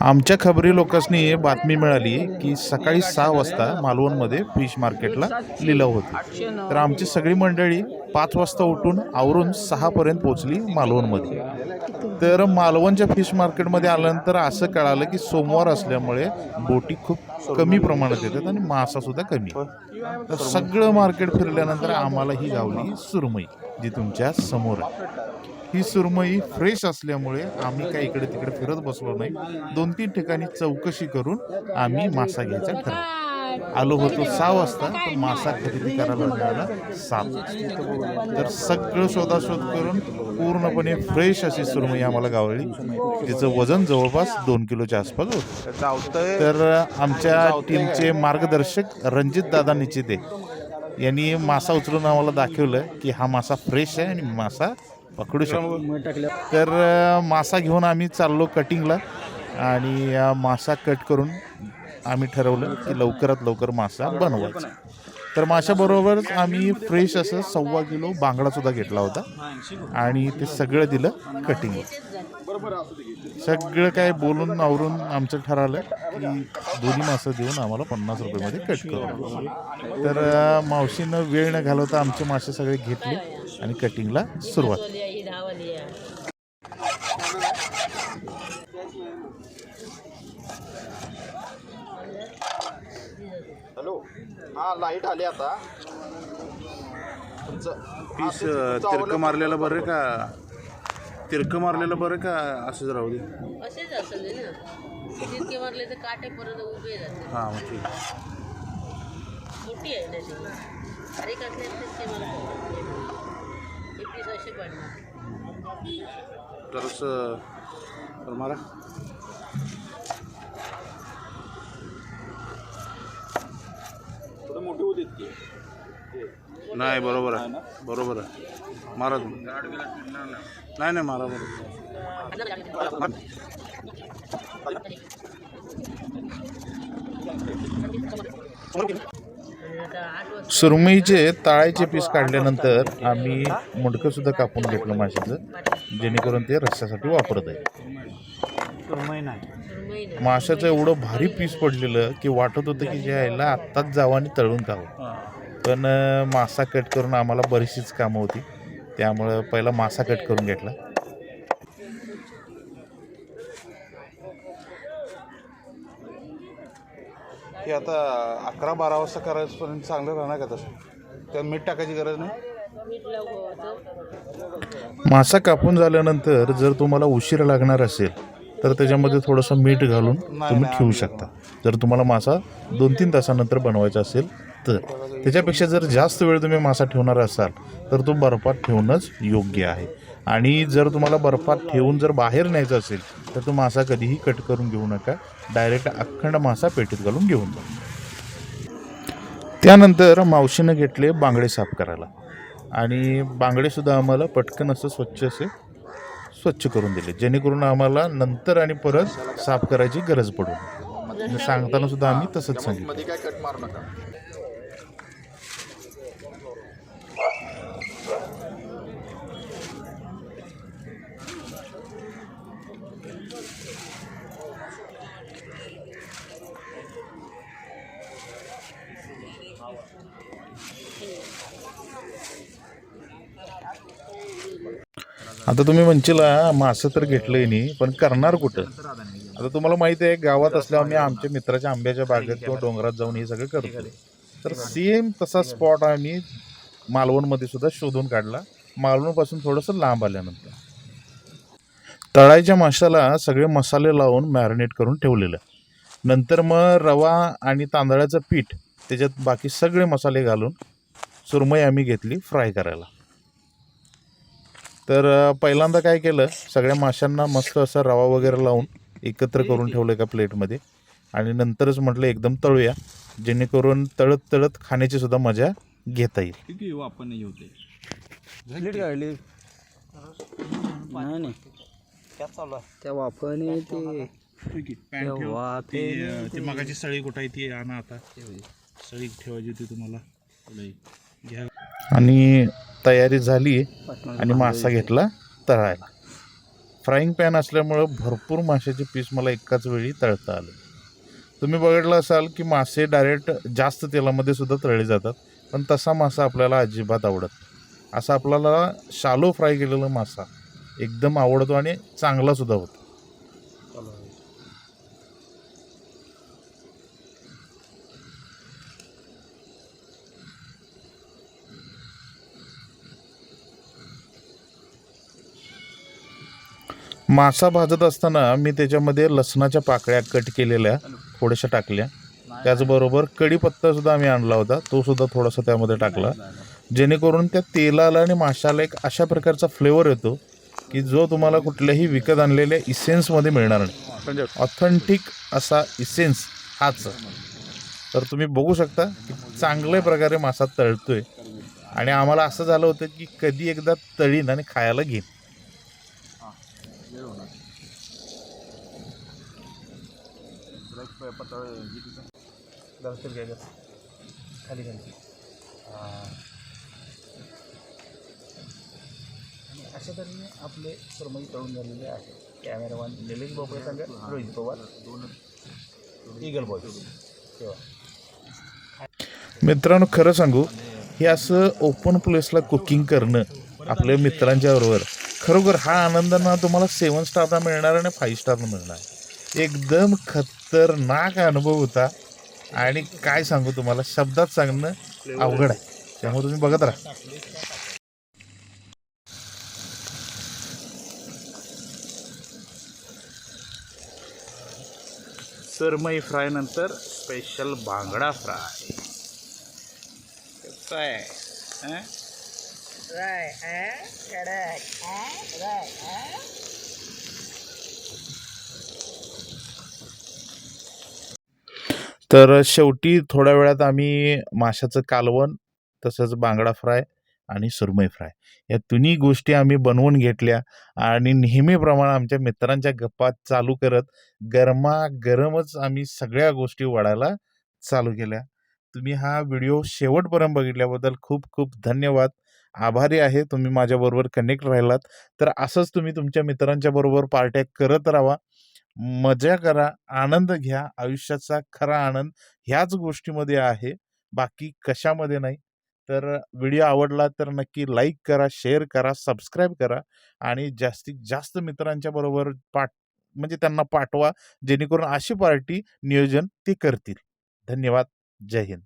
आमच्या खबरी लोकांनी बातमी मिळाली की सकाळी सहा वाजता मालवणमध्ये फिश मार्केटला लिलाव होते. तर आमची सगळी मंडळी पाच वाजता उठून आवरून सहापर्यंत पोचली मालवणमध्ये. तर मालवणच्या फिश मार्केटमध्ये आल्यानंतर असं कळालं की सोमवार असल्यामुळे बोटी खूप कमी प्रमाणात येतात आणि मासासुद्धा कमी. तर सगळं मार्केट फिरल्यानंतर आम्हाला ही गावली सुरमई जी तुमच्यासमोर आहे. ही सुरमई फ्रेश असल्यामुळे आम्ही काही इकडे तिकडे फिरत बसलो नाही. दोन तीन ठिकाणी चौकशी करून आम्ही मासा घ्यायचा ठरवलं. आलो होतो सहा वाजता तर मासा खरेदी करायला मिळाला सात वाजता. तर सगळं शोधाशोध करून पूर्णपणे फ्रेश अशी सुरमई आम्हाला गावली तिचं वजन जवळपास दोन किलोच्या आसपास होतं. तर आमच्या टीमचे मार्गदर्शक रणजित दादा निचिते यांनी मासा उचलून आम्हाला दाखवलं की हा मासा फ्रेश आहे आणि मासा पकडू शकतो. तर मासा घेऊन आम्ही चाललो कटिंगला आणि मासा कट करून आम्ही ठरवलं की लवकरात लवकर मासा बनवायचा. तर माशाबरोबरच आम्ही फ्रेश असं सव्वा किलो बांगडासुद्धा घेतला होता आणि ते सगळं दिलं कटिंगला. सगळं काय बोलून आवरून आमचं ठरवलं की दोन्ही मासं देऊन आम्हाला पन्नास रुपयामध्ये कट करू. तर मावशीनं वेळ न घालवता आमचे मासे सगळे घेतले. आणि कटिंगला सुरुवात. हॅलो. हा लाइट आली आता. तुमचं पीस तिरकं मारलेलं बरं का? तिरकं मारलेलं बरं का? असंच राहू दे. असेच असेल ना. तितके मारले तर काटे परत उभे जाते हां मग ठीक. मोठी आहे ना ती. अरे कसले ते मला हे पीस असे पडणार. जरासं तर मारा. थोडं मोठी होती की? नाही बरोबर आहे. बरोबर आहे. मारा तुम्ही. नाही नाही मारा बरोबर आणि आता आठ वाजता सुरमईचे ताळायचे पीस काढल्यानंतर आम्ही मुंडकं सुद्धा कापून घेतलं माशाचं जेणेकरून ते रस्त्यासाठी वापरत आहे. माशाचं एवढं भारी पीस पडलेलं की वाटत होतं की जे यायला आत्ताच जावं आणि तळून खावं. पण मासा कट करून आम्हाला बरीचशीच कामं होती. त्यामुळं पहिला मासा कट करून घेतला. हे आता अकरा बारा वाजता करायपर्यंत चांगलं राहणार का तसं? त्यात मीठ टाकायची गरज नाही? मासा कापून झाल्यानंतर जर तुम्हाला उशीर लागणार असेल तर त्याच्यामध्ये थोडंसं मीठ घालून तुम्ही ठेवू शकता. जर तुम्हाला मासा दोन तीन तासानंतर बनवायचा असेल तर. त्याच्यापेक्षा जर जास्त वेळ तुम्ही मासा ठेवणार असाल तर तो बर्फात ठेवणंच योग्य आहे. आणि जर तुम्हाला बर्फात ठेवून जर बाहेर न्यायचं असेल तर तो मासा कधीही कट करून घेऊ नका. डायरेक्ट अखंड मासा पेटीत घालून घेऊन जा. त्यानंतर मावशीनं घेतले बांगडे साफ करायला. आणि बांगडेसुद्धा आम्हाला पटकन असं स्वच्छ असे स्वच्छ करून दिले. जेणेकरून आम्हाला नंतर आणि परत साफ करायची गरज पडू म्हणजे सांगताना सुद्धा आम्ही तसंच सांगितलं. आता तुम्ही म्हणशीला मासं तर घेतलंय नाही पण करणार कुठं? आता तुम्हाला माहिती आहे गावात असल्यावर आम्ही आमच्या मित्राच्या आंब्याच्या बागेत किंवा डोंगरात जाऊन हे सगळं करतो तर सेम तसा स्पॉट आम्ही मालवणमध्ये सुद्धा शोधून काढला. मालवणपासून थोडंसं लांब आल्यानंतर. तळायच्या माशाला सगळे मसाले लावून मॅरिनेट करून ठेवलेलं. नंतर मग रवा आणि तांदळाचं पीठ त्याच्यात बाकी सगळे मसाले घालून सुरमई आम्ही घेतली फ्राय करायला. तर पहिल्यांदा काय केलं सगळ्या माशांना मस्त असा रवा वगैरे लावून एकत्र करून ठेवलं एका प्लेटमध्ये. आणि नंतरच म्हटलं एकदम तळूया जेणेकरून तळत तळत खाण्याची सुद्धा मजा घेता येईल. किती वापर नाही होते? नीट काढली नाही नाही. त्या वाफाने ते तेव्हा ते ते मगाची सळी कुठं ती आणा आता. सळी ठेवायची होती तुम्हाला. घ्या. आणि तयारी झाली आणि मासा घेतला तळायला. फ्राईंग पॅन असल्यामुळं भरपूर माशाचे पीस मला एकाच वेळी तळता आले. तुम्ही बघितलं असाल की मासे डायरेक्ट जास्त तेलामध्ये सुद्धा तळले जातात पण तसा मासा आपल्याला अजिबात आवडत. असा आपल्याला शालो फ्राय केलेला मासा एकदम आवडतो आणि चांगला सुद्धा होतो. मासा भाजत असताना मी त्याच्यामध्ये लसणाच्या पाकळ्या कट केलेल्या थोड्याशा टाकल्या. त्याचबरोबर कढीपत्ता सुद्धा आम्ही आणला होता. तो सुद्धा थोडासा त्यामध्ये टाकला. जेणेकरून त्या तेलाला आणि माशाला एक अशा प्रकारचा फ्लेवर येतो की जो तुम्हाला कुठल्याही विकत आणलेल्या इसेन्समध्ये मिळणार नाही. ऑथेंटिक असा इसेन्स हाच. तर तुम्ही बघू शकता की चांगल्या प्रकारे मासा तळतोय. आणि आम्हाला असं झालं होतं की कधी एकदा तळीन आणि खायला घेईन. खाली खाली अशा तऱ्हेने आपले सुरमई तळून झालेले आहे कॅमेरामॅन निलेश बोपळे सांगा रोहित पवार दोन इगल बॉय तेव्हा मित्रांनो खरं सांगू हे असं ओपन प्लेसला कुकिंग करणं आपल्या मित्रांच्या बरोबर खरोखर हा आनंद ना तुम्हाला सेवन स्टारला मिळणार आणि फाईव्ह स्टारला मिळणार. एकदम खत खतरनाक अनुभव होता. आणि काय सांगू तुम्हाला? शब्दात सांगणं अवघड आहे. त्यामुळे तुम्ही बघत राहा. सरमई फ्राय नंतर स्पेशल बांगडा फ्राय हं? तर शेवटी थोड्या वेळात आम्ही माशाचं कालवण तसंच बांगडा फ्राय आणि सुरमई फ्राय या तिन्ही गोष्टी आम्ही बनवून घेतल्या आणि नेहमीप्रमाणे आमच्या मित्रांच्या गप्पा चालू करत गरमागरमच आम्ही सगळ्या गोष्टी वाढायला चालू केल्या. तुम्ही हा व्हिडिओ शेवटपर्यंत बघितल्याबद्दल खूप खूप धन्यवाद. आभारी आहे तुम्ही माझ्याबरोबर कनेक्ट राहिलात. तर असंच तुम्ही तुमच्या मित्रांच्या बरोबर पार्ट्या करत राहा. मजा करा आनंद घ्या आयुष्याचा खरा आनंद ह्याच गोष्टीमध्ये आहे. बाकी कशामध्ये नाही. तर व्हिडिओ आवडला तर नक्की लाईक करा शेअर करा सबस्क्राईब करा आणि जास्तीत जास्त मित्रांच्या बरोबर पाठ म्हणजे त्यांना पाठवा जेणेकरून अशी पार्टी नियोजन ते करतील. धन्यवाद. जय हिंद.